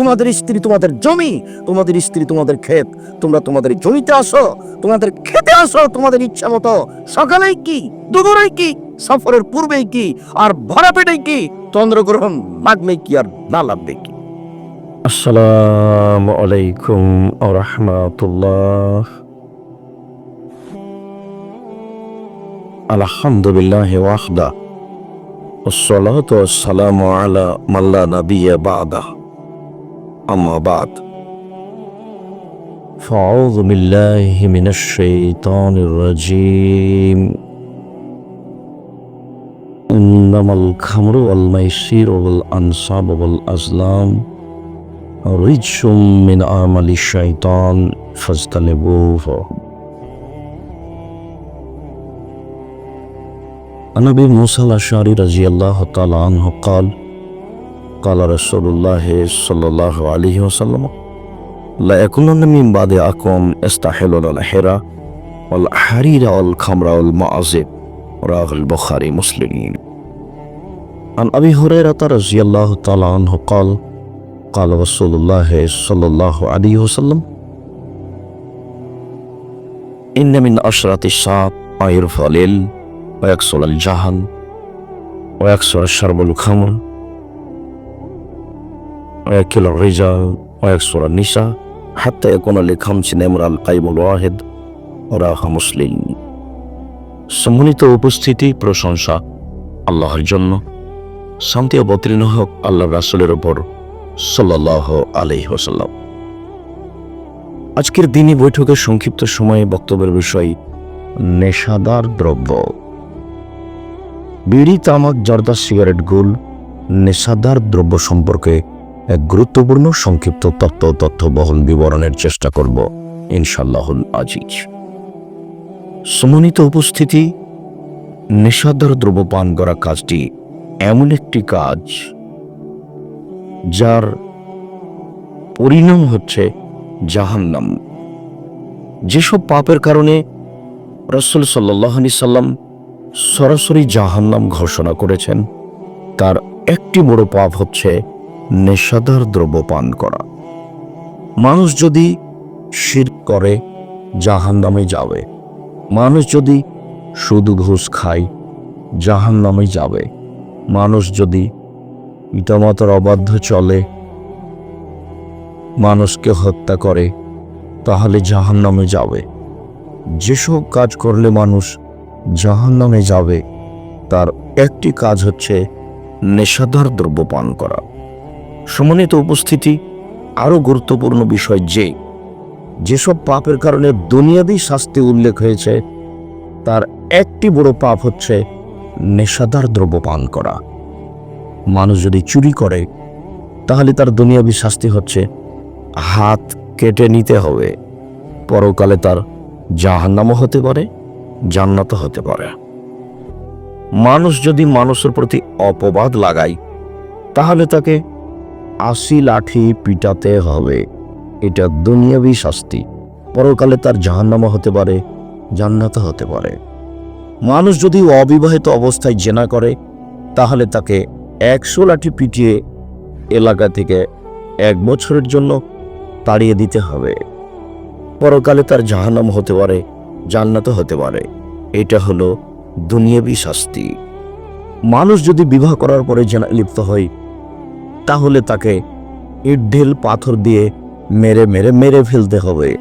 তোমাদের স্ত্রী তোমাদের জমি তোমাদের স্ত্রী তোমাদের ক্ষেত তোমরা তোমাদের জমিতে আসো তোমাদের খেতে আসো তোমাদের ইচ্ছা মতো সকালেই কি দুপুরেই কি সফরের পূর্বেই কি আর ভরা পেটেই কি চন্দ্রগ্রহণ লাগবে কি আর না লাগবে কি আসসালামু আলাইকুম রহমতুল্লাহ আলহামদুলিল্লাহ ওয়াহদা والصلاة والسلام على من لا نبي بعده أما بعد. فأعوذ بالله من الشيطان الرجيم. إنما الخمر والميسير والأنصاب والأزلام رجس من عمل الشيطان فاجتنبوه أبي موسى الأشعري رضي الله تعالى عنه قال قال رسول الله صلى الله عليه وسلم لا يكونن من بعد اقوم استحلون الحرى والحرير والخمر والمعازب رواه البخاري مسلمين عن أبي هريرة رضي الله تعالى عنه قال قال رسول الله صلى الله عليه وسلم إن من أشرة الساعة ما يرفع ويكسر الجهل ويكسر الشرب الخمر ويأكل الرجال ويكسر النساء حتى يكون لخمس نمر القيم الواحد وراها মুসলিম সম্মানিত উপস্থিতি প্রশংসা আল্লাহর জন্য শান্তি অবতীর্ণ হোক আল্লাহ রাসুলের ওপর সাল্লাহ আলহি ওসাল্লাম আজকের দিনই বৈঠকের সংক্ষিপ্ত সময়ে বক্তব্যের বিষয় নেশাদার দ্রব্য বিড়ি তামাক জর্দা সিগারেট গুল নেশাদার দ্রব্য সম্পর্কে এক গুরুত্বপূর্ণ সংক্ষিপ্ত তত্ত্ব তথ্যবহল বিবরণের চেষ্টা করব ইনশাল্লাহুল আজিজ। সমন্বিত উপস্থিতি, নেশাদার দ্রব্য পান করা কাজটি এমন একটি কাজ যার পরিণাম হচ্ছে জাহান্নাম। যেসব পাপের কারণে রসুল সাল্লাহনি সাল্লাম সরাসরি জাহান্নাম ঘোষণা করেছেন, তার একটি বড় পাপ হচ্ছে নেশাদার দ্রব্য পান করা। মানুষ যদি শির করে, জাহান্নামে যাবে। মানুষ যদি শুধু ঘুষ খায়, জাহান্নামে যাবে। মানুষ যদি পিতামাতার অবাধ্য চলে, মানুষকে হত্যা করে, তাহলে জাহান্নামে যাবে। যেসব কাজ করলে মানুষ জাহান্নামে যাবে, তার একটি কাজ হচ্ছে নেশাদার দ্রব্য পান করা। সমন্বিত উপস্থিতি আরও গুরুত্বপূর্ণ বিষয় যে, যেসব পাপের কারণে দুনিয়াবি শাস্তি উল্লেখ হয়েছে, তার একটি বড় পাপ হচ্ছে নেশাদার দ্রব্য পান করা। মানুষ যদি চুরি করে, তাহলে তার দুনিয়াবি শাস্তি হচ্ছে হাত কেটে নিতে হবে। পরকালে তার জাহান্নামও হতে পারে, জান্নাতও হতে পারে। মানুষ যদি মানুষের প্রতি অপবাদ লাগায়, তাহলে তাকে আশি লাঠি পিটাতে হবে। এটা দুনিয়াবি শাস্তি। পরকালে তার জাহান্নামা হতে পারে জান্নাত হতে পারে। মানুষ যদি অবিবাহিত অবস্থায় জেনা করে, তাহলে তাকে একশো লাঠি পিটিয়ে এলাকা থেকে এক বছরের জন্য তাড়িয়ে দিতে হবে। পরকালে তার জাহান্নাম হতে পারে জান্নাত হতে পারে। এটা হলো দুনিয়াবি শাস্তি। মানুষ যদি বিবাহ করার পরে জেনা লিপ্ত হয় তাহলে তাকে ইট ঢিল পাথর দিয়ে মেরে মেরে মেরে ফেলতে হবে।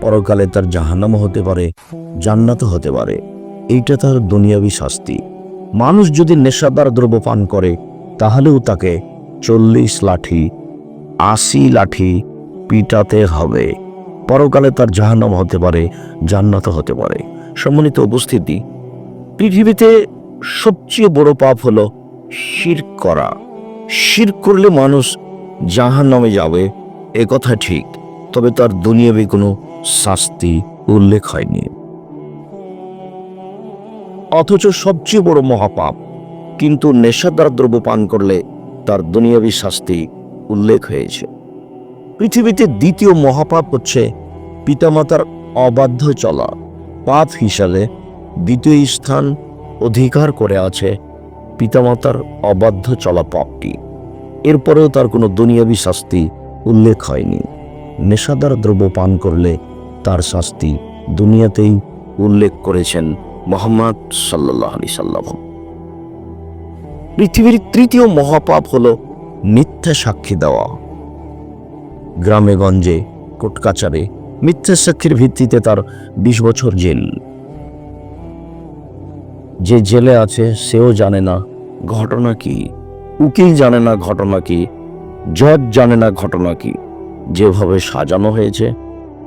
পরকালে তার জাহান্নাম হতে পারে, জান্নাত হতে পারে। এইটা তার দুনিয়াবি শাস্তি। মানুষ যদি নেশাদার দ্রব্য পান করে, তাহলেও তাকে চল্লিশ লাঠি, আশি লাঠি পিটাতে হবে। পরকালে তার জাহান্নাম হতে পারে, জান্নাত হতে পারে। সম্মানিত উপস্থিতি, পৃথিবীতে সবচেয়ে বড় পাপ হলো শির করা। শির করলে মানুষ জাহান্নামে যাবে, এ কথা ঠিক, তবে তার দুনিয়াবি কোনো শাস্তি উল্লেখ হয়নি। অথচ সবচেয়ে বড় মহাপাপ, কিন্তু নেশাদার দ্রব্য পান করলে তার দুনিয়াবি শাস্তি উল্লেখ হয়েছে। পৃথিবীতে দ্বিতীয় মহাপাপ হচ্ছে পিতামাতার অবাধ্য চলা, পাপ হিসাবে দ্বিতীয় স্থান অধিকার করে আছে পিতামাতার অবাধ্য চলা পাপটি এরপরেও তার কোনো দুনিয়াবি শাস্তি উল্লেখ হয়নি। নেশাদার দ্রব্য পান করলে তার শাস্তি দুনিয়াতেই উল্লেখ করেছেন মোহাম্মদ সাল্লাহ আলি সাল্লাম। পৃথিবীর তৃতীয় মহাপাপ হল মিথ্যা সাক্ষী দেওয়া। গ্রামে গঞ্জে কোটকাচারে মিথ্যা সাক্ষীর ভিত্তিতে তার বিশ বছর জেল। যে জেলে আছে, সেও জানে না ঘটনা কি, উকিল জানে না ঘটনা কি, জজ জানে না ঘটনা কি। যেভাবে সাজানো হয়েছে,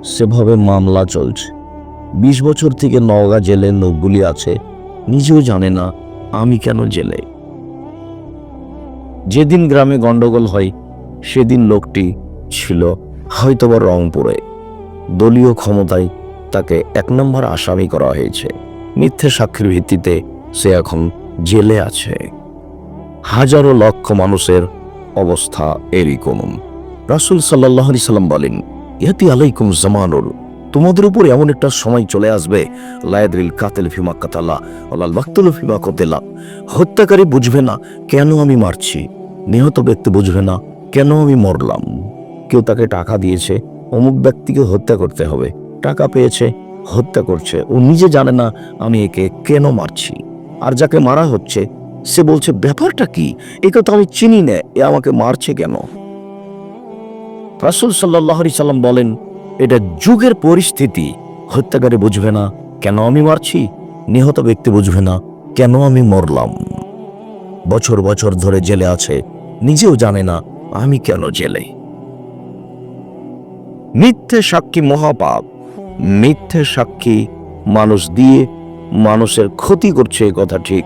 সেভাবে মামলা চলছে। বিশ বছর থেকে নওগাঁ জেলে লোকগুলি আছে, নিজেও জানে না আমি কেন জেলে। যেদিন গ্রামে গন্ডগোল হয়, সেদিন লোকটি ছিল হয়তোবা রংপুরে। দলীয় ক্ষমতায় তাকে এক নম্বর আসামি করা হয়েছে। মিথ্যে সাক্ষীর ভিত্তিতে সে এখন জেলে আছে। হাজারো লক্ষ মানুষের অবস্থা এরই কমন রাসুল সাল্লাহ সাল্লাম বলেন ইহাতি আলাইকুম জামানুর। তোমাদের উপর এমন একটা সময় চলে আসবে, লায়দ্রিল কাতেল ফিমা কাতালা আল্লাহ বাক্তুল ফিমা কতেলা। হত্যাকারী বুঝবে না কেন আমি মারছি। নিহত ব্যক্তি বুঝবে না কেন আমি মরলাম। কেউ তাকে টাকা দিয়েছে, অমুক ব্যক্তিকে হত্যা করতে হবে। টাকা পেয়েছে হত্যা করছে। ও নিজে জানে না আমি একে কেন মারছি। আর যাকে মারা হচ্ছে, সে বলছে, ব্যাপারটা কি? এ কথা আমি চিনি না, এ আমাকে মারছে কেন? রাসুল সাল্লাহ সাল্লাম বলেন, এটা যুগের পরিস্থিতি। হত্যাকারী বুঝবে না কেন আমি মারছি, নিহত ব্যক্তি বুঝবে না কেন আমি মরলাম। বছর বছর ধরে জেলে আছে, নিজেও জানে না আমি কেন জেলে। মিথ্যে সাক্ষী মহাপাপ। মিথ্যে সাক্ষী মানুষ দিয়ে মানুষের ক্ষতি করছে এ কথা ঠিক।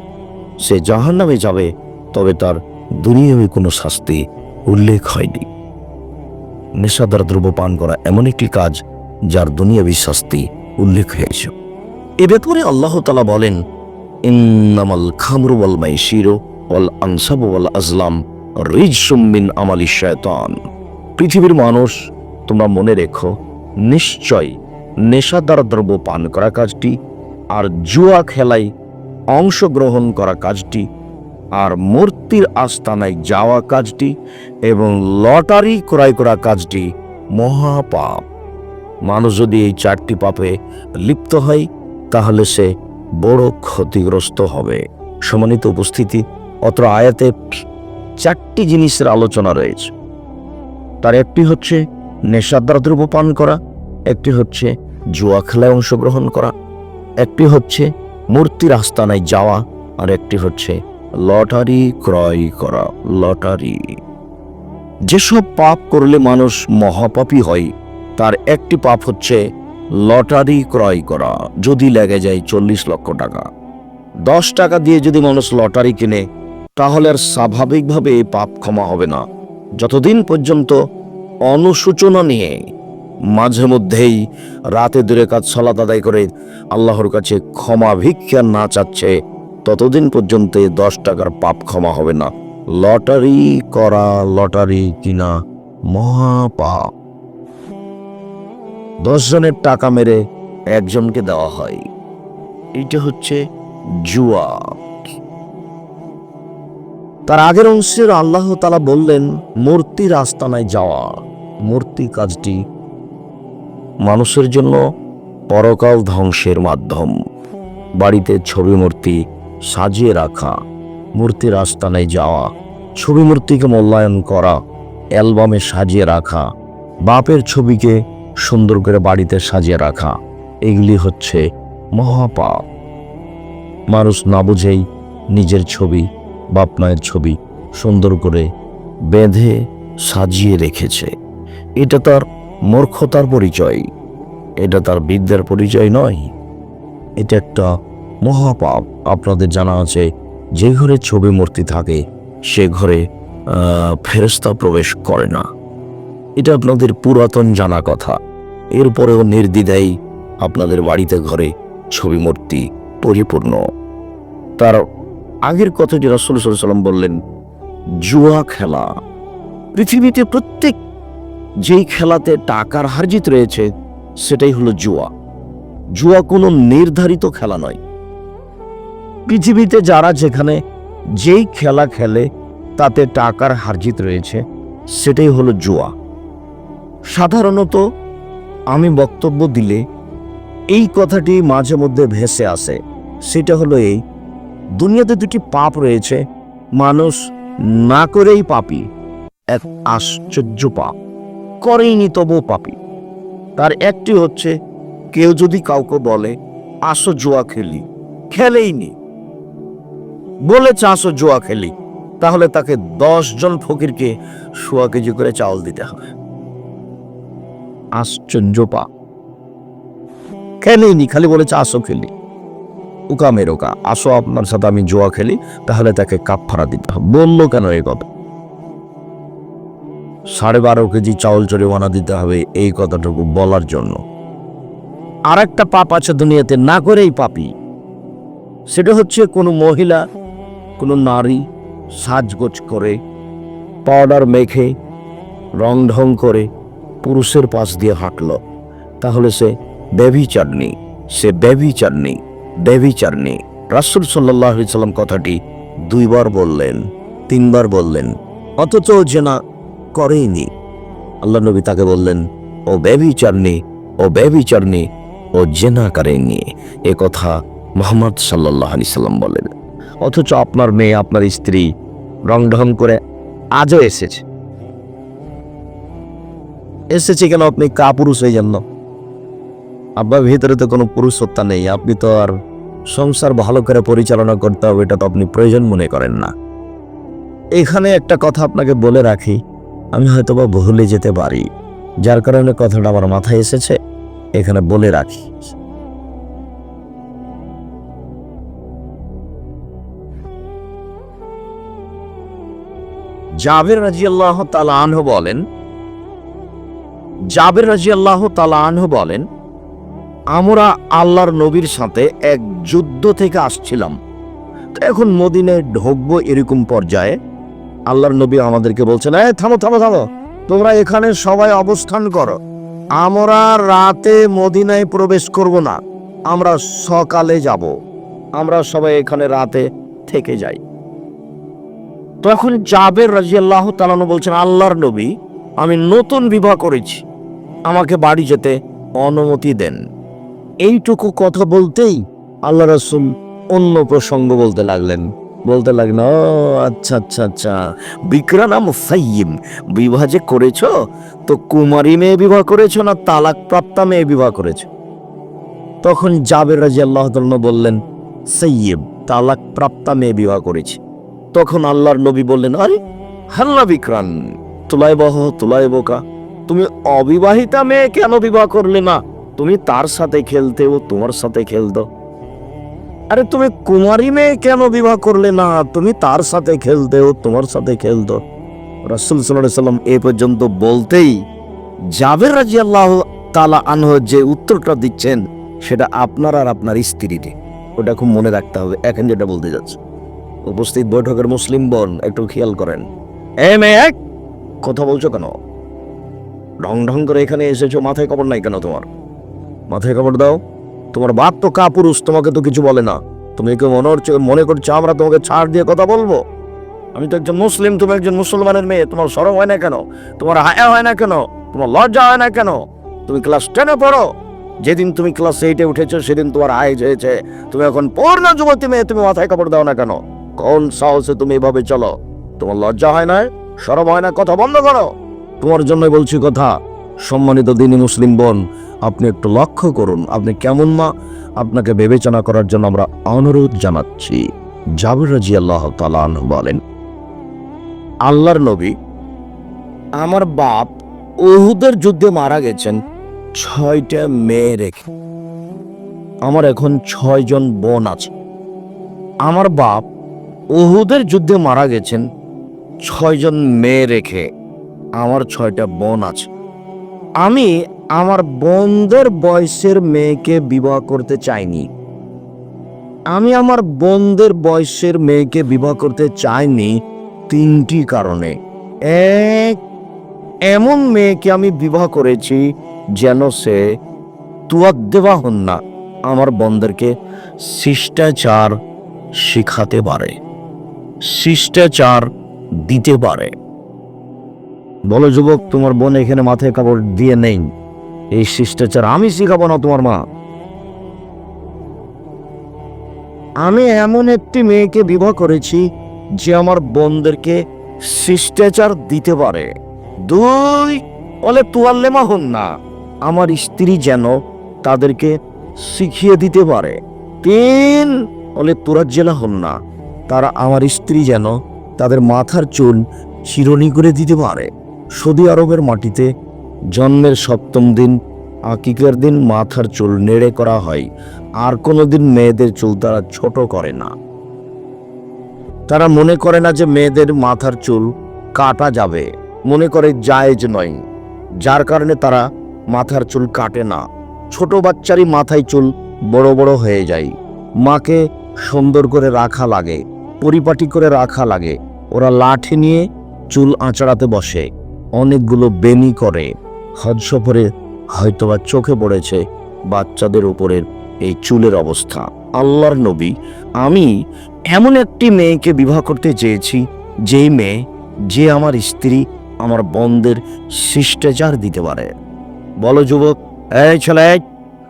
সে জাহান নামে যাবে, তবে তার দুনিয়ায় কোনো শাস্তি উল্লেখ হয়নি। নেশাদার দ্রব্য পান করা এমন একটি কাজ যার দুনিয়াবী শাস্তি উল্লেখ হয়েছে। এ ব্যাপারে আল্লাহ তালা বলেন, ইন্নামাল খামরু ওয়াল মাইশিরু ওয়াল আনসাবু ওয়াল আজলাম রিজসুম মিন আমালি শায়তান। পৃথিবীর মানুষ, তোমরা মনে রেখো নিশ্চয় নেশাদার দ্রব্য পান করা কাজটি আর জুয়া খেলায় অংশগ্রহণ করা কাজটি আর মূর্তির আস্তানায় যাওয়া কাজটি এবং লটারি ক্রয় করা কাজটি মহাপাপ। মানুষ যদি এই চারটি পাপে লিপ্ত হয়, তাহলে সে বড় ক্ষতিগ্রস্ত হবে। সমানিত উপস্থিতি, অত্র আয়াতে চারটি জিনিসের আলোচনা রয়েছে। তার একটি হচ্ছে নেশাদার দ্রব্য পান করা, একটি হচ্ছে জুয়া খেলায় অংশগ্রহণ করা। একটি হচ্ছে মূর্তির আস্তানায় যাওয়া আর একটি হচ্ছে লটারি ক্রয় করা, লটারি। যেসব পাপ করলে মানুষ মহাপাপী হয়, তার একটি পাপ হচ্ছে লটারি ক্রয় করা, যদি লেগে যায় চল্লিশ লক্ষ টাকা। দশ টাকা দিয়ে যদি মানুষ লটারি কিনে, তাহলে আর স্বাভাবিকভাবে পাপ ক্ষমা হবে না। যতদিন পর্যন্ত অনুসূচনা নিয়ে মাঝে মধ্যেই রাতে দূরে কাজ সলাত আদায় করে আল্লাহর কাছে ক্ষমা ভিক্ষা না চাচ্ছে, ততদিন পর্যন্ত দশ টাকার পাপ ক্ষমা হবে না। লটারি করা লটারি কিনা মহাপাপ দশ জনের টাকা মেরে একজনকে দেওয়া হয়। এটা হচ্ছে জুয়া। তার আগের অংশের আল্লাহ তালা বললেন মূর্তির আস্তানায় যাওয়া। মূর্তি কাজটি মানুষের জন্য পরকাল ধ্বংসের মাধ্যম। বাড়িতে ছবি মূর্তি সাজিয়ে রাখা, মূর্তির আস্তানায় যাওয়া ছবি মূর্তিকে মূল্যায়ন করা, অ্যালবামে সাজিয়ে রাখা, বাপের ছবিকে সুন্দর করে বাড়িতে সাজিয়ে রাখা, এগুলি হচ্ছে মহাপাপ। মানুষ না বুঝেই নিজের ছবি, বাপ মায়ের ছবি সুন্দর করে বেঁধে সাজিয়ে রেখেছে। এটা তার মূর্খতার পরিচয়। এটা তার বিদ্যার পরিচয় নয়। এটা একটা মহাপাপ। আপনাদের জানা আছে, যে ঘরে ছবি মূর্তি থাকে, সে ঘরে ফেরস্তা প্রবেশ করে না। এটা আপনাদের পুরাতন জানা কথা। এরপরেও নির্দ্বিধায় আপনাদের বাড়িতে ঘরে ছবি মূর্তি পরিপূর্ণ। তার আগের কথাটি রাসুল সাল্লাম বললেন, জুয়া খেলা। পৃথিবীতে প্রত্যেক যেই খেলাতে টাকার হারজিত রয়েছে, সেটাই হলো জুয়া। জুয়া কোনো নির্ধারিত খেলা নয়। পৃথিবীতে যারা যেখানে যেই খেলা খেলে, তাতে টাকার হারজিত রয়েছে, সেটাই হলো জুয়া। সাধারণত আমি বক্তব্য দিলে এই কথাটি মাঝে মধ্যে ভেসে আসে। সেটা হলো এই, দুনিয়াতে দুটি পাপ রয়েছে, মানুষ না করেই পাপি, এক আশ্চর্য পাপ। করেইনি তবু পাপি। তার একটি হচ্ছে, কেউ যদি কাউকে বলে, আসো জুয়া খেলি। খেলেইনি। বলেছে, আসো জুয়া খেলি। তাহলে তাকে দশ জন ফকিরকে সোয়া কেজি করে চাউল দিতে হবে। আশ্চর্য পা খেলেইনি, খালি বলেছে, আসো খেলি। উকা মেরোকা, আসো আপনার সাথে আমি জুয়া খেলি, তাহলে তাকে কাপড়া দিতে হবে। বলল কেন এই কথা? সাড়ে বারো কেজি চাউল জরিমানা দিতে হবে এই কথাটুকু বলার জন্য। আর একটা পাপ আছে দুনিয়াতে, না করেই পাপি। সেটা হচ্ছে কোনো মহিলা, কোনো নারী সাজগোজ করে পাউডার মেখে, রং ঢং করে পুরুষের পাশ দিয়ে হাঁটল। তাহলে সে বেবি চাটনি, সে ব্যভিচারণী ব্যভিচারণী রাসুল সাল্লাহ সাল্লাম কথাটি দুইবার বললেন, তিনবার বললেন। অথচ জেনা করেইনি। আল্লাহ নবী তাকে বললেন, ও ব্যভিচারণী ও ব্যভিচারণী, ও জেনা করেনি এ কথা মোহাম্মদ সাল্লাহ সাল্লাম বলেন। অথচ আপনার মেয়ে, আপনার স্ত্রী রং ঢং করে আজও এসেছে। এসেছে কেন আপনি? কা পুরুষ হয়ে যান না আপনার ভিতরে তো কোনো পুরুষ সত্তা নেই। আপনি তো আর সংসার ভালো করে পরিচালনা করতে হবে, এটা তো আপনি প্রয়োজন মনে করেন না। এখানে একটা কথা আপনাকে বলে রাখি। আমি হয়তো বা ভুলে যেতে পারি, যার কারণে কথাটা আমার মাথায় এসেছে, এখানে বলে রাখি। জাবের রাজি আল্লাহ তালাহ বলেন, জাবের রাজি আল্লাহ তালাহ বলেন, আমরা আল্লাহর নবীর সাথে এক যুদ্ধ থেকে আসছিলাম। তো এখন মদিনে ঢুকবো এরকম পর্যায়ে আল্লাহর নবী আমাদেরকে বলছেন এ থামো থামো থামো। তোমরা এখানে সবাই অবস্থান করো। আমরা রাতে মদিনায় প্রবেশ করব না। আমরা সকালে যাব। আমরা সবাই এখানে রাতে থেকে যাই। তখন জাবের রাজিয়াল্লাহ তালানো বলছেন, আল্লাহর নবী, আমি নতুন বিবাহ করেছি। আমাকে বাড়ি যেতে অনুমতি দেন। এইটুকু কথা বলতেই আল্লাহ রাসুল অন্য প্রসঙ্গ বলতে লাগলেন। বলতে লাগলেন ও আচ্ছা আচ্ছা আচ্ছা। বিক্রানাম সাইয়িম বিবাহ যে করেছ, তো কুমারী মেয়ে বিবাহ করেছ না তালাক প্রাপ্তা মেয়ে বিবাহ করেছ? তখন জাবের রাজি আল্লাহ বললেন সৈয়ব তালাক প্রাপ্তা মেয়ে বিবাহ করেছি। তখন আল্লাহর নবী বললেন, আরে, হাল্লা বিক্রান তুলাই বহ তুলাই বোকা তুমি অবিবাহিতা মেয়ে কেন বিবাহ করলে না তুমি তার সাথে খেলতে ও তোমার সাথে খেলতো। আরে তুমি কুমারী মেয়ে কেন বিবাহ করলে না? তুমি তার সাথে খেলতে ও তোমার সাথে খেলতো রাসুল সাল্লাম এ পর্যন্ত বলতেই জাবের রাজি আল্লাহ তালা আনহ যে উত্তরটা দিচ্ছেন, সেটা আপনার আর আপনার স্ত্রীর ওটা খুব মনে রাখতে হবে। এখন যেটা বলতে যাচ্ছে, উপস্থিত বৈঠকের মুসলিম বোন, একটু খেয়াল করেন। এ এক কথা বলছো কেন? ঢং ঢং করে এখানে এসেছ, মাথায় খবর নাই কেন তোমার? মাথায় খবর দাও। তোমার বাপ তো কা পুরুষ তোমাকে তো কিছু বলে না। তুমি কি মনে হচ্ছে মনে করছ আমরা তোমাকে ছাড় দিয়ে কথা বলব? আমি তো একজন মুসলিম, তুমি একজন মুসলমানের মেয়ে, তোমার সরম হয় না কেন? তোমার হায়া হয় না কেন? তোমার লজ্জা হয় না কেন? তুমি ক্লাস টেনে পড়ো। যেদিন তুমি ক্লাস এইটে উঠেছো, সেদিন তোমার আয় হয়েছে। তুমি এখন পূর্ণ যুবতী মেয়ে, তুমি মাথায় কাপড় দাও না কেন? কোন সাহসে তুমি এভাবে চলো? তোমার লজ্জা হয় না? সরম হয় না? কথা বন্ধ করো। তোমার জন্য বলছি কথা। সম্মানিত দিনী মুসলিম বোন, আপনি একটু লক্ষ্য করুন, আপনি কেমন মা? আপনাকে বিবেচনা করার জন্য আমরা অনুরোধ জানাচ্ছি। জাবির রাজি আল্লাহ তালান বলেন, আল্লাহর নবী আমার বাপ ওহুদের যুদ্ধে মারা গেছেন, ছয়টা মেয়ে রেখে। আমার এখন ছয় জন বোন আছে। আমার বাপ ওহুদের যুদ্ধে মারা গেছেন ছয়জন মেয়ে রেখে আমার ছয়টা বোন আছে। আমি আমার বোনদের বয়সের মেয়েকে বিবাহ করতে চাইনি। আমি আমার বোনদের বয়সের মেয়েকে বিবাহ করতে চাইনি তিনটি কারণে। এক, এমন মেয়েকে আমি বিবাহ করেছি যেন সে তুয়াক দেওয়া হন না আমার বন্ধেরকে শিষ্টাচার শিখাতে পারে, শিষ্টাচার দিতে পারে। বলো যুবক, তোমার বোন এখানে মাথায় কাপড় দিয়ে নেই। এই শিষ্টাচার আমি শিখাবো না তোমার মা। আমি এমন একটি মেয়েকে বিবাহ করেছি যে আমার বোনদেরকে শিষ্টাচার দিতে পারে। দুই বলে তুয়াল্লেমা হন না। আমার স্ত্রী যেন তাদেরকে শিখিয়ে দিতে পারে। তিন, বলে তোরাজ্জেলা হন না। তারা আমার স্ত্রী যেন তাদের মাথার চুল চিরনি করে দিতে পারে। সৌদি আরবের মাটিতে জন্মের সপ্তম দিন, আকিকের দিন মাথার চুল নেড়ে করা হয়। আর কোনো দিন মেয়েদের চুল তারা ছোট করে না। তারা মনে করে না যে মেয়েদের মাথার চুল কাটা যাবে। মনে করে জায়েজ নয়। যার কারণে তারা মাথার চুল কাটে না। ছোট বাচ্চারই মাথায় চুল বড় বড় হয়ে যায়। মাকে সুন্দর করে রাখা লাগে, পরিপাটি করে রাখা লাগে। ওরা লাঠি নিয়ে চুল আঁচড়াতে বসে। অনেকগুলো বেনি করে। হজ সফরে হয়তোবা চোখে পড়েছে বাচ্চাদের উপরের এই চুলের অবস্থা। আল্লাহর নবী, আমি এমন একটি মেয়েকে বিবাহ করতে চেয়েছি, যেই মেয়ে, যে আমার স্ত্রী আমার বন্ধের শিষ্টাচার দিতে পারে। বলো যুবক, এই ছেলে,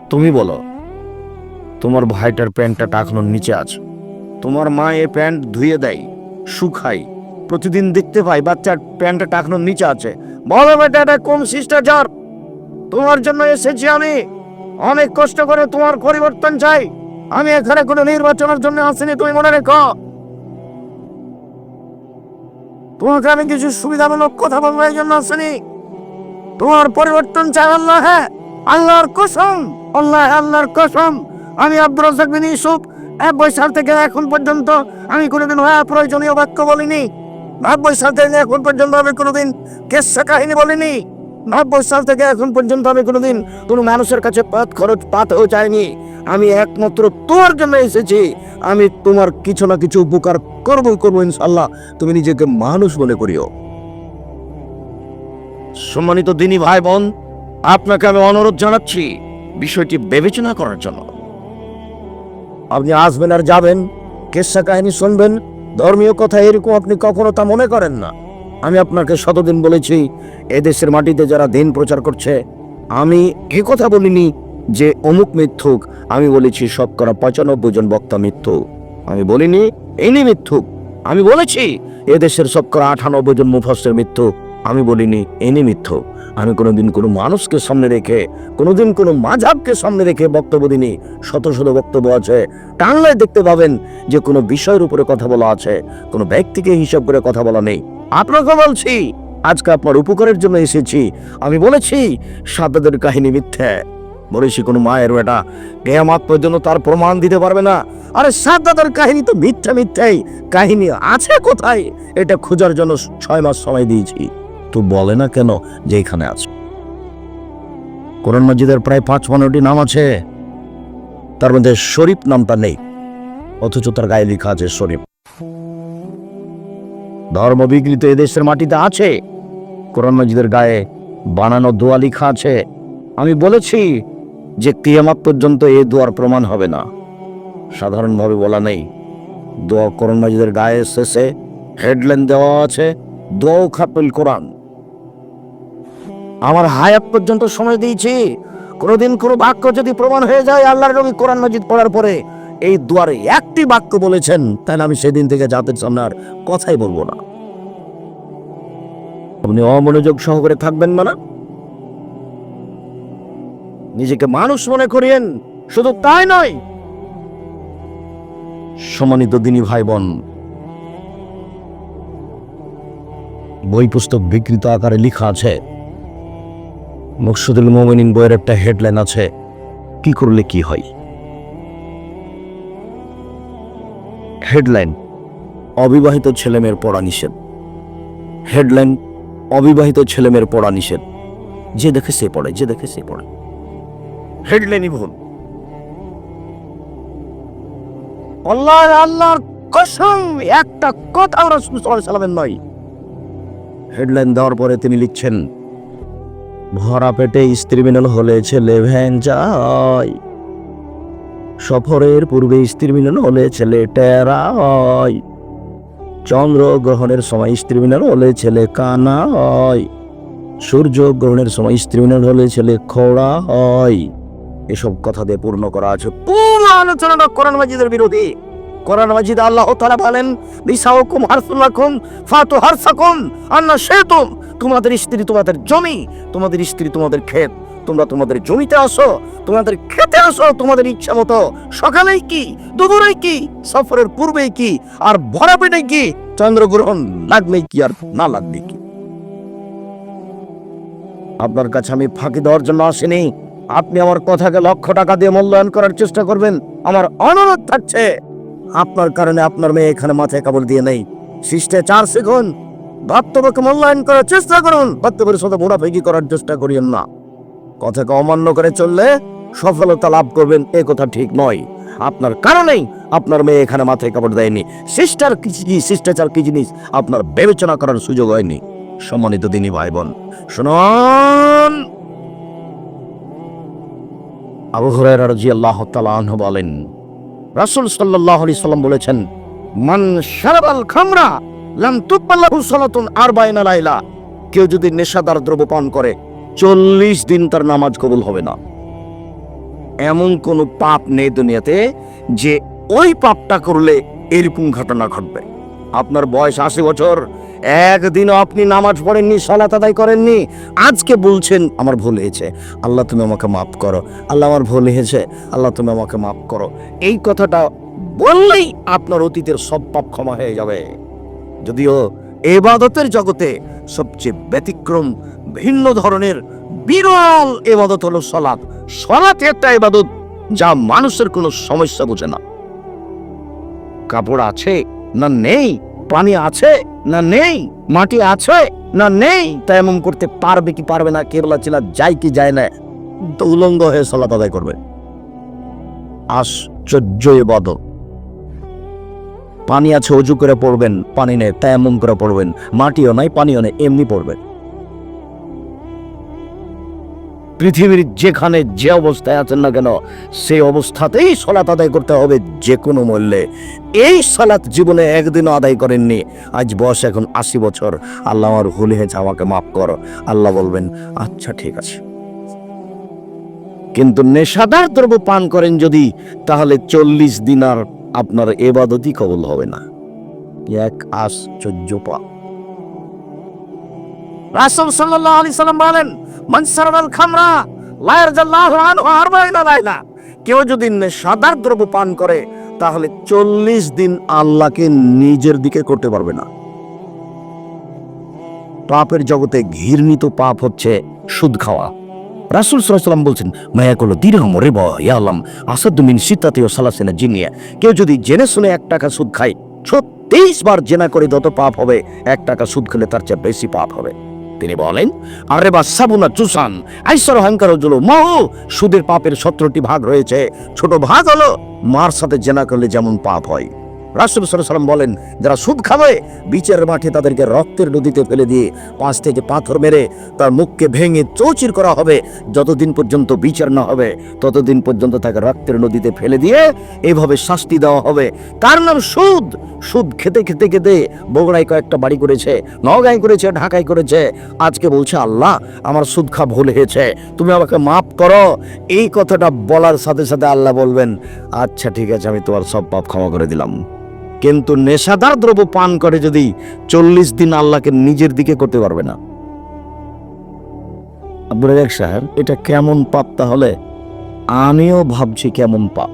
তুমি বলো, তোমার ভাইটার প্যান্টটা টাকনোর নিচে আছে। তোমার মা এ প্যান্ট ধুয়ে দেয় শুকাই প্রতিদিন দেখতে পাই বাচ্চার প্যান্টটা টাকনোর নিচে আছে। বলো বেটা, এটা কোন শিষ্টাচার তোমার জন্য এসেছি আমি। অনেক কষ্ট করে তোমার পরিবর্তন চাই। আমি এখানে কোনো নির্বাচনের জন্য আসিনি, তুমি মনে রেখো। তোমাকে আমি কিছু সুবিধামূলক কথা বলব, এই জন্য আসিনি। তোমার পরিবর্তন চাই, আল্লাহ হ্যাঁ। আল্লাহর কসম, আল্লাহ, আল্লাহর কসম। আমি আব্দুর রাজ্জাক বিন ইউসুফ নব্বই সাল থেকে এখন পর্যন্ত আমি কোনোদিন হ্যাঁ প্রয়োজনীয় বাক্য বলিনি। নব্বই সাল থেকে এখন পর্যন্ত আমি কোনোদিন কেসা কাহিনী বলিনি। নব্বই সাল থেকে এখন পর্যন্ত আমি কোনোদিন কোনো মানুষের কাছে পাত খরচ পাতেও চাইনি। আমি একমাত্র তোমার জন্য এসেছি। আমি তোমার কিছু না কিছু উপকার করব করব ইনশাল্লাহ তুমি নিজেকে মানুষ মনে করিও। সম্মানিত দিনী ভাই বোন আপনাকে আমি অনুরোধ জানাচ্ছি বিষয়টি বিবেচনা করার জন্য। আপনি আসবেন আর যাবেন, কেসা কাহিনী শুনবেন ধর্মীয় কথা এরকম আপনি কখনো তা মনে করেন না। আমি আপনাকে শতদিন বলেছি, এদেশের মাটিতে যারা দিন প্রচার করছে, আমি এ কথা বলিনি যে অমুক মিথ্যুক, আমি বলেছি শতকরা পঁচানব্বই জন বক্তা মিথ্যুক। আমি বলিনি, ইনি মিথ্যুক। আমি বলেছি, এদেশের শতকরা আটানব্বই জন মুফাসের মিথ্যুক। আমি বলিনি ইনি মিথ্যুক আমি কোনোদিন কোনো মানুষকে সামনে রেখে, কোনোদিন কোনো মাঝাবকে সামনে রেখে বক্তব্য দিনি শত শত বক্তব্য আছে। টানলে দেখতে পাবেন যে কোনো বিষয়ের উপরে কথা বলা আছে। কোনো ব্যক্তিকে হিসাব করে কথা বলা নেই। আপনাকে বলছি, আজকে আপনার উপকারের জন্য এসেছি। আমি বলেছি সাদ্দাদের কাহিনী মিথ্যে। বলেছি, কোনো মায়ের বেটা কেয়ামাত পর্যন্ত তার প্রমাণ দিতে পারবে না। আরে সাদ্দাদের কাহিনী তো মিথ্যা মিথ্যাই। কাহিনী আছে কোথায়? এটা খোঁজার জন্য ছয় মাস সময় দিয়েছি। তো বলে না কেন যে এখানে আছে? কোরআন মসজিদের প্রায় পাঁচ পনেরোটি নাম আছে। তার মধ্যে শরীফ নামটা নেই, অথচ তার গায়ে লেখা আছে শরীফ। ধর্ম বিকৃত এদেশের মাটিতে আছে। কোরআন মসজিদের গায়ে বানানো দোয়া লেখা আছে। আমি বলেছি যে কিয়ামাত পর্যন্ত এ দোয়ার প্রমাণ হবে না। সাধারণভাবে বলা নেই। দোয়া কোরআন মসজিদের গায়ে শেষে হেডলাইন দেওয়া আছে, দোয়াও খাতুল কোরআন। আমার হায়াত পর্যন্ত সময় দিয়েছি। কোনোদিন কোনো বাক্য যদি প্রমাণ হয়ে যায়, আল্লাহর নবী কোরআন মজিদ পড়ার পরে এই দুয়ারে একটি বাক্য বলেছেন, তাহলে আমি সেদিন থেকে জাতের সামনে আর কথাই বলব না। আপনি অমনোযোগ সহকারে থাকবেন না নিজেকে মানুষ মনে করিয়েন, শুধু তাই নয়। সম্মানিত দিনী ভাই বোন বই পুস্তক বিকৃত আকারে লেখা আছে মকসুদুল মোমিনিন বইয়ের একটা হেডলাইন আছে, কি করলে কি হয়? হেডলাইন, অবিবাহিত ছেলেমেয়ের পড়া নিষেধ। হেডলাইন, অবিবাহিত ছেলেমেয়ের পড়া নিষেধ। যে দেখে সে পড়ে, যে দেখে সে পড়ে। হেডলাইনই ভুল। আল্লাহ, আল্লাহর কসম, একটা কথা রাসূল সাল্লামের নয়। হেডলাইন দেওয়ার পরে তিনি লিখছেন ভরা পেটে স্ত্রী মিলন হলে ছেলে ভ্যান সফরের পূর্বে স্ত্রী মিলন হলে ছেলে টেরা হয় চন্দ্র গ্রহণের সময় স্ত্রী মিলন হলে ছেলে কানা হয় সূর্য গ্রহণের সময় স্ত্রী হলে ছেলে খোড়া হয় এসব কথা দিয়ে পূর্ণ করা আছে। পুরো আলোচনাটা কোরআন মাজিদের বিরোধী। কোরআন মাজিদ আল্লাহ তাআলা বলেন নিসাউকুম হারসুল্লাকুম ফাতু হারসাকুম আন্না শেতুম তোমাদের স্ত্রী তোমাদের জমি, তোমাদের স্ত্রী তোমাদের ক্ষেত। তোমরা তোমাদের জমিতে আসো, তোমাদের খেতে আসো, তোমাদের ইচ্ছা মতো। সকালেই কি, দুপুরেই কি, সফরের পূর্বেই কি, আর ভরা পেটে কি, চন্দ্রগ্রহণ লাগলেই কি আর না লাগবে কি? আপনার কাছে আমি ফাঁকি দেওয়ার জন্য আসিনি। আপনি আমার কথাকে লক্ষ টাকা দিয়ে মূল্যায়ন করার চেষ্টা করবেন। আমার অনুরোধ থাকছে। আপনার কারণে আপনার মেয়ে এখানে মাথায় কাপড় দিয়ে নেই। শিষ্টাচার শিখুন বাস্তবকে মূল্যায়ন করার চেষ্টা করুন। বাস্তবের সাথে মোড়াফেকি করার চেষ্টা করিয়েন না। কথাকে অমান্য করে চললে সফলতা লাভ করবেন, এ কথা ঠিক নয়। আপনার কারণেই আপনার মেয়ে এখানে মাথায় কাপড় দেয়নি। শিষ্টার কি শিষ্টাচার কি জিনিস? আপনার বিবেচনা করার সুযোগ হয়নি। সম্মানিত দিনী ভাই বোন শুনুন। আবু হুরায়রা রাদিয়াল্লাহু তাআলা আনহু বলেন, রাসূল সাল্লাল্লাহু আলাইহি সাল্লাম বলেছেন, মান শারাবাল খামরা লাম তুকবাল্লাহু সালাতুন আরবাইনা লাইলা। কেউ যদি নেশাদার দ্রব্য পান করে, চল্লিশ দিন তার নামাজ কবুল হবে না। এমন কোন পাপ নেই দুনিয়াতে যে ওই পাপটা করলে এরকম ঘটনা ঘটবে। আপনার বয়স আশি বছর, একদিনও আপনি নামাজ পড়েননি, সলাত আদায় করেননি। আজকে বলছেন, আমার ভুল হয়েছে। আল্লাহ, তুমি আমাকে মাফ করো। আল্লাহ, আমার ভুল হয়েছে। আল্লাহ, তুমি আমাকে মাফ করো। এই কথাটা বললেই আপনার অতীতের সব পাপ ক্ষমা হয়ে যাবে। যদিও এবাদতের জগতে সবচেয়ে ব্যতিক্রম ভিন্ন ধরনের বিরল এবাদত হলো সলাৎ সলাৎ একটা এবাদত যা মানুষের কোনো সমস্যা বোঝে না। কাপড় আছে না নেই, পানি আছে না নেই, মাটি আছে না নেই, তা এমন করতে পারবে কি পারবে না, কেবলা চিলা যায় কি যায় না তো উলঙ্গ হয়ে সলাত আদায় করবে। আশ্চর্য এবাদত পানি আছে, অজু করে পড়বেন, পানি নেই তা এমন করে পড়বেন। মাটিও নাই, পানিও নেই, এমনি পড়বেন। পৃথিবীর যেখানে যে অবস্থায় আছেন না কেন, সেই অবস্থাতেই সলাত আদায় করতে হবে যে কোনো মূল্যে। এই সালাত জীবনে একদিনও আদায় করেননি। আজ বয়স এখন আশি বছর। আল্লাহ আমার ভুল হয়েছে আমাকে মাফ করো। আল্লাহ বলবেন আচ্ছা ঠিক আছে। কিন্তু নেশাদার দ্রব্য পান করেন যদি, তাহলে চল্লিশ দিন আর আপনার এবাদতই কবল হবে না। এক আশ্চর্য পাপ। রাসূল সাল্লাল্লাহু আলাইহি সাল্লাম বলেন, মান সারাবাল খামরা আনহু আরবাইনা লাইলা। কেউ যদি নেশাদার দ্রব্য পান করে, তাহলে চল্লিশ দিন আল্লাহকে নিজের দিকে করতে পারবে না। পাপের জগতে ঘৃণিত পাপ হচ্ছে সুদ খাওয়া। রাসুল সাল্লাম বলছেন, মায়া করল দীর্ঘম রে ইয়ালাম আসাদুমিন সীতাতেও সালাসেনা জিনিয়া। কেউ যদি জেনে শুনে এক টাকা সুদ খায়, ছত্রিশ বার জেনা করে যত পাপ হবে, এক টাকা সুদ খেলে তার চেয়ে বেশি পাপ হবে। তিনি বলেন, আরে বা সাবুনা চুসান, আইসর অহংকার জলো মহ, সুদের পাপের সতেরোটি ভাগ রয়েছে। ছোট ভাগ হলো মার সাথে জেনা করলে যেমন পাপ হয়। রাসুল সাল্লাম বলেন, যারা সুদ খাবে বিচারের মাঠে তাদেরকে রক্তের নদীতে ফেলে দিয়ে পাঁচ থেকে পাথর মেরে তার মুখকে ভেঙে চৌচির করা হবে, যতদিন পর্যন্ত বিচার না হবে, ততদিন পর্যন্ত তাকে রক্তের নদীতে ফেলে দিয়ে এভাবে শাস্তি দেওয়া হবে। তার নাম সুদ। সুদ খেতে খেতে খেতে বগুড়ায় কয়েকটা বাড়ি করেছে নগাঁয় করেছে, ঢাকায় করেছে। আজকে বলছে, আল্লাহ, আমার সুদ খা ভুল হয়েছে। তুমি আমাকে মাফ করো। এই কথাটা বলার সাথে সাথে আল্লাহ বলবেন আচ্ছা ঠিক আছে, আমি তোমার সব পাপ ক্ষমা করে দিলাম। কিন্তু নেশাদার দ্রব্য পান করে যদি চল্লিশ দিন আল্লাহকে নিজের দিকে করতে পারবে না। সাহেব, এটা কেমন পাপ তাহলে? আমিও ভাবছি কেমন পাপ।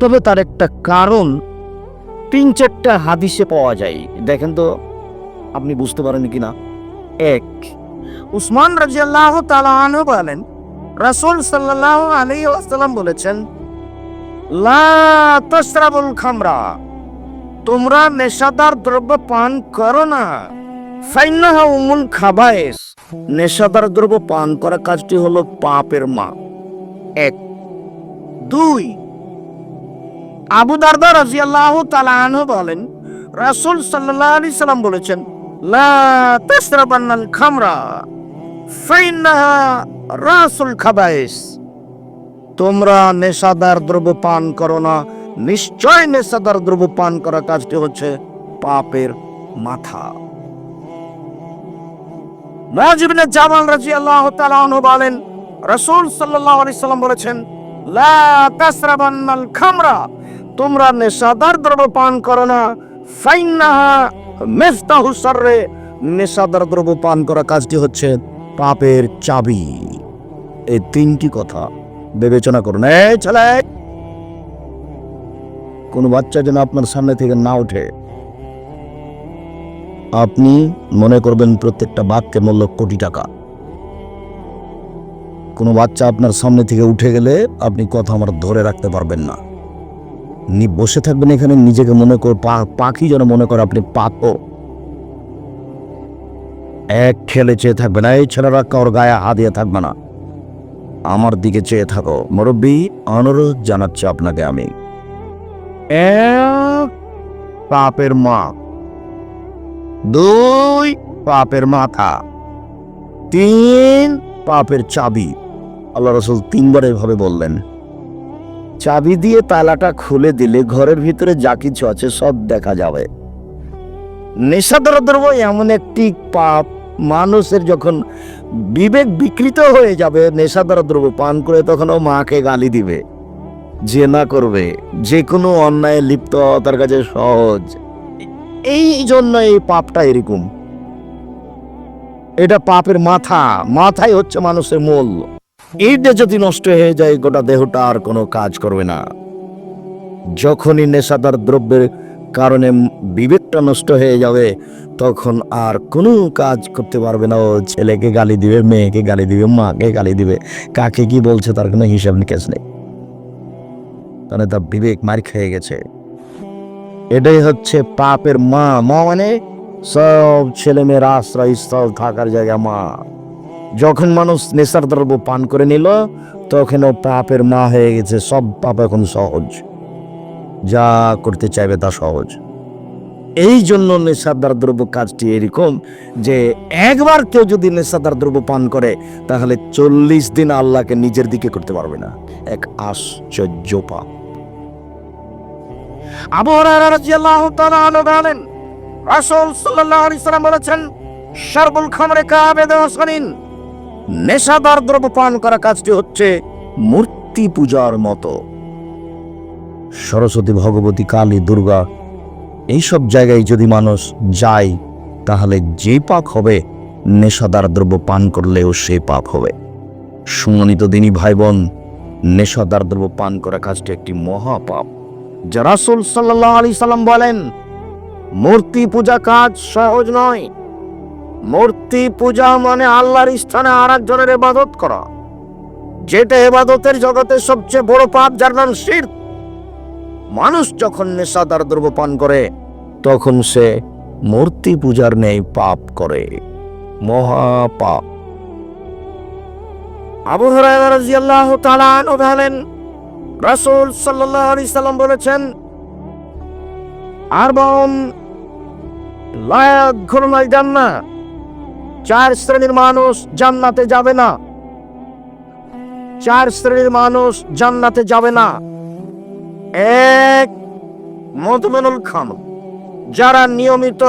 তবে তার একটা কারণ তিন চারটা হাদিসে পাওয়া যায়। দেখেন তো, আপনি বুঝতে পারেন কিনা এক, উসমান রাজিয়াল্লাহু আনহু বলেন, রাসূল সাল্লাল্লাহু আলাইহি ওয়াসাল্লাম বলেছেন লা তাশরাবুল খামরা। তোমরা নেশাদার দ্রব্য পান করো না। ফাইন্নাহা উমুল খাবায়েস। নেশাদার দ্রব্য পান করা কাজটি হলো পাপের মা। এক। দুই। আবু দারদা রাদিয়াল্লাহু তাআলা আনহু বলেন, রাসূল সাল্লাল্লাহু আলাইহি সাল্লাম বলেছেন, লা তাশরাবান্নাল খামরা, ফাইন্নাহা রাসুল খাবায়েস। তোমরা নেশাদার দ্রব্য পান করো না। নিশ্চয় নেশাদার দ্রব্য পান করা কাজটি হচ্ছে পাপের মাথা। মুআজিবনে জামাল রাদিয়াল্লাহু তাআলা আনহু বলেন, রাসূল আলাইহি সাল্লাম বলেছেন খামরা তোমরা নেশাদার দ্রব্য পান করো না। ফাইন্নাহা মিফতাহু শাররে, নেশাদার দ্রব্য পান করা কাজটি হচ্ছে পাপের চাবি। এই তিনটি কথা বিবেচনা করুন। এই ছেলে! কোনো বাচ্চা যেন আপনার সামনে থেকে না ওঠে। আপনি মনে করবেন প্রত্যেকটা বাক্যের মূল্য কোটি টাকা। কোনো বাচ্চা আপনার সামনে থেকে উঠে গেলে আপনি কথা আমার ধরে রাখতে পারবেন না। বসে থাকবেন এখানে, নিজেকে মনে কর পাখি যেন মনে করে আপনি পাতো এক খেলে চেয়ে থাকবে না এই ছেলেরা কারোর গায়ে হাত দিয়ে থাকবে না। আমার দিকে চেয়ে থাকো। মুরব্বী, অনুরোধ জানাচ্ছি আপনাকে আমি। এক পাপের মা। দুই পাপের মাথা। তিন পাপের চাবি। আল্লাহ রসুল তিনবার এভাবে বললেন। চাবি দিয়ে তালাটা খুলে দিলে ঘরের ভিতরে যা কিছু আছে সব দেখা যাবে। নেশাদার দ্রব্য এমন একটি পাপ। মানুষের যখন বিবেক বিকৃত হয়ে যাবে নেশাদার দ্রব্য পান করে তখন ও মাকে গালি দিবে। যে না করবে, যে কোনো অন্যায় লিপ্ত হওয়া তার কাছে সহজ। এই জন্য এই পাপটা এরকম। এটা পাপের মাথা, মাথাই হচ্ছে মানুষের মূল। এইটা যদি নষ্ট হয়ে যায়, গোটা দেহটা আর কোনো কাজ করবে না। যখনই নেশাদার দ্রব্যের কারণে বিবেকটা নষ্ট হয়ে যাবে, তখন আর কোনো কাজ করতে পারবে না। ও ছেলেকে গালি দিবে, মেয়েকে গালি দিবে, মাকে গালি দিবে, কাকে কি বলছে তার কোনো হিসাব নিকেশ নেই। তাহলে তার বিবেক মার খেয়ে গেছে। এটাই হচ্ছে পাপের মা। মা মানে সব ছেলে মেয়ের আশ্রয়স্থল থাকার জায়গা মা। যখন মানুষ নেশার দ্রব্য পান করে নিল তখন ও পাপের মা হয়ে গেছে। সব পাপ এখন সহজ। যা করতে চাইবে তা সহজ। এই জন্য নেশাদার দ্রব্য কাজটি এরকম যে একবার কেউ যদি নেশাদার দ্রব্য পান করে, তাহলে চল্লিশ দিন আল্লাহকে নিজের দিকে করতে পারবে না। এক আশ্চর্য পাপ। বলেছেন শারবুল খামরে নেশাদার দ্রব্য পান করা কাজটি হচ্ছে মূর্তি পূজার মতো। সরস্বতী ভগবতী কালী, দুর্গা, এইসব জায়গায় যদি মানুষ যায়, তাহলে যে পাপ হবে, নেশাদার দ্রব্য পান করলেও সে পাপ হবে। সুমনিত দিনী ভাই বোন নেশাদার দ্রব্য পান করা কাজটি একটি মহাপাপ। যা রাসূল সাল্লাল্লাহু আলাইহি সাল্লাম বলেন, মূর্তি পূজা কাজ সহজ নয়। মূর্তি পূজা মানে আল্লাহর স্থানে আর একজনের ইবাদত করা। যেটা ইবাদতের জগতে সবচেয়ে বড় পাপ, যার নাম শিরক। মানুষ যখন নেশাদার দ্রব্য পান করে, তখন সে মূর্তি পূজার নেই পাপ করে। মহাপাপ আবু তাআলা আনহু বলেন, রাসূল সাল্লাল্লাহু আলাইহি সাল্লাম বলেছেন আরবাউন লা ইয়াদখুলুনাল জান্নাহ। চার শ্রেণির মানুষ জান্নাতে যাবে না। চার শ্রেণির মানুষ জান্নাতে যাবে না। এক মদমেনুল খাম যারা নিয়মিত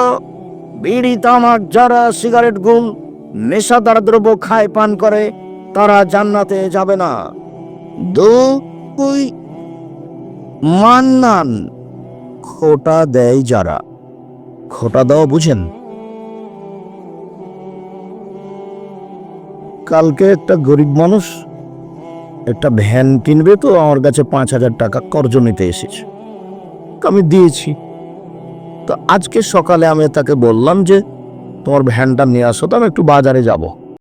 বিড়ি, তামাক, যারা সিগারেট গুল নেশাদার দ্রব্য খায়, পান করে, তারা জান্নাতে যাবে না। দুই মান্নান, খোটা দেয় যারা। খোটা দাও বুঝেন। কালকে একটা গরিব মানুষ একটা ভ্যান কিনবে তো, আমার কাছে পাঁচ হাজার টাকা কর্জ নিতে এসেছে। তো আমি দিয়েছি। তো আজকে সকালে আমি তাকে বললাম যে, তোমার ভ্যানটা নিয়ে আসো, তো আমি একটু বাজারে যাব।